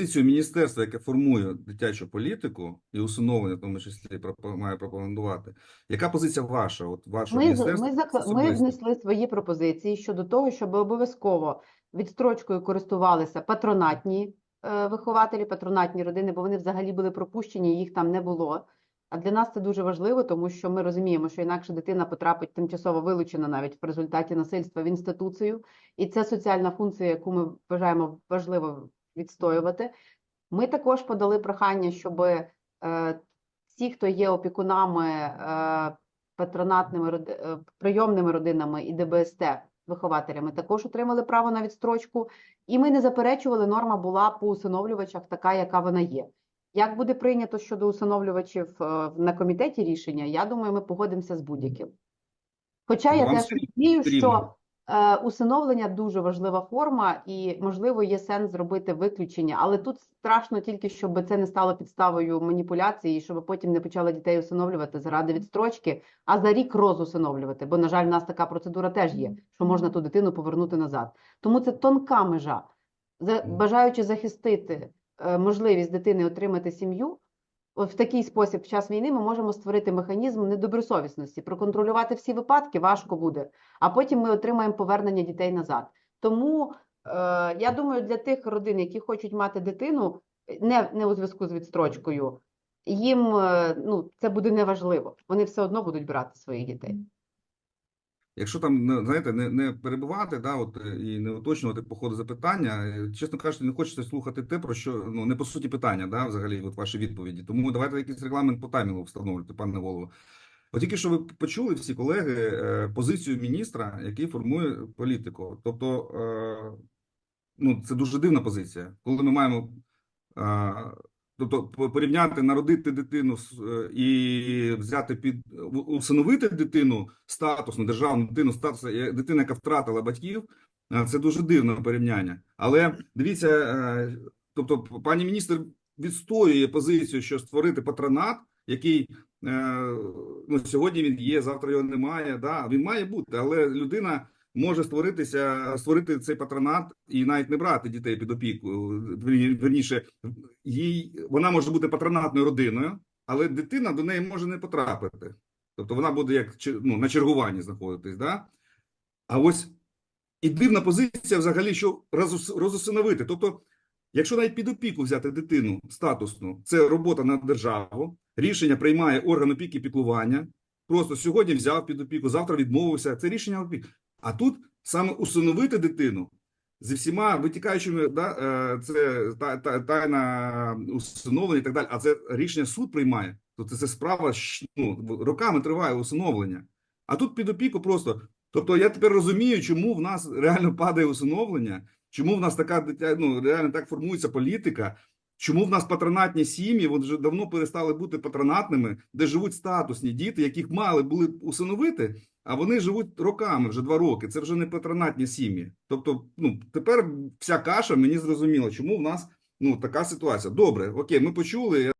позицію міністерства, яке формує дитячу політику і усиновлення, в тому числі має пропагандувати. Яка позиція ваша? От вашого Ми, ми, зак- ми внесли свої пропозиції щодо того, щоб обов'язково відстрочкою користувалися патронатні е, вихователі, патронатні родини, бо вони взагалі були пропущені, їх там не було. А для нас це дуже важливо, тому що ми розуміємо, що інакше дитина потрапить тимчасово вилучена навіть в результаті насильства в інституцію, і це соціальна функція, яку ми вважаємо важливо відстоювати. Ми також подали прохання, щоб е, ті, хто є опікунами е, патронатними е, прийомними родинами і ДБСТ вихователями, також отримали право на відстрочку. І ми не заперечували, норма була по усиновлювачах така, яка вона є. Як буде прийнято щодо усиновлювачів е, на комітеті рішення, я думаю, ми погодимося з будь-яким. Хоча я теж розумію, що е, усиновлення дуже важлива форма, і можливо є сенс зробити виключення, але тут страшно тільки, щоб це не стало підставою маніпуляції, і щоб потім не почали дітей усиновлювати заради відстрочки, а за рік розусиновлювати. Бо, на жаль, в нас така процедура теж є, що можна ту дитину повернути назад. Тому це тонка межа. Бажаючи захистити е, можливість дитини отримати сім'ю, в такий спосіб, в час війни, ми можемо створити механізм недобросовісності. Проконтролювати всі випадки важко буде, а потім ми отримаємо повернення дітей назад. Тому е, я думаю, для тих родин, які хочуть мати дитину, не, не у зв'язку з відстрочкою, їм е, ну, це буде неважливо. Вони все одно будуть брати своїх дітей. Якщо там знаєте, не, не перебувати, да, от е, і не уточнювати по ходу запитання, е, чесно кажучи, не хочеться слухати те, про що ну не по суті питання, да, взагалі, от ваші відповіді. Тому давайте якийсь регламент по таймінгу встановлювати, пане голово. От тільки що ви почули всі колеги е, позицію міністра, який формує політику. Тобто, ну це дуже дивна позиція, коли ми маємо. Тобто по- порівняти народити дитину е, і взяти під усиновити дитину статусну державну дитину статус е, дитина, яка втратила батьків. е, Це дуже дивне порівняння. Але дивіться, тобто, пані міністр відстоює позицію, що створити патронат, який ну сьогодні він є, завтра його немає. Да, він має бути, але людина може створитися, створити цей патронат і навіть не брати дітей під опіку. Вірніше, їй вона може бути патронатною родиною, але дитина до неї може не потрапити. Тобто вона буде як ну, на чергуванні знаходитись. Да? А ось і дивна позиція взагалі, що розус- розусиновити. Тобто, якщо навіть під опіку взяти дитину статусну, це робота на державу, рішення приймає орган опіки і піклування. Просто сьогодні взяв під опіку, завтра відмовився. Це рішення опіки. А тут саме усиновити дитину зі всіма витікаючими, да, е, це та, та, тайна усиновлення і так далі. А це рішення суд приймає. Тобто це справа ну, роками триває усиновлення. А тут під опіку просто. Тобто я тепер розумію, чому в нас реально падає усиновлення, чому в нас така дитя, ну реально так формується політика. Чому в нас патронатні сім'ї вони вже давно перестали бути патронатними, де живуть статусні діти, яких мали були усиновити, а вони живуть роками, вже два роки. Це вже не патронатні сім'ї. Тобто, ну тепер вся каша мені зрозуміла, чому в нас ну така ситуація. Добре, окей, ми почули.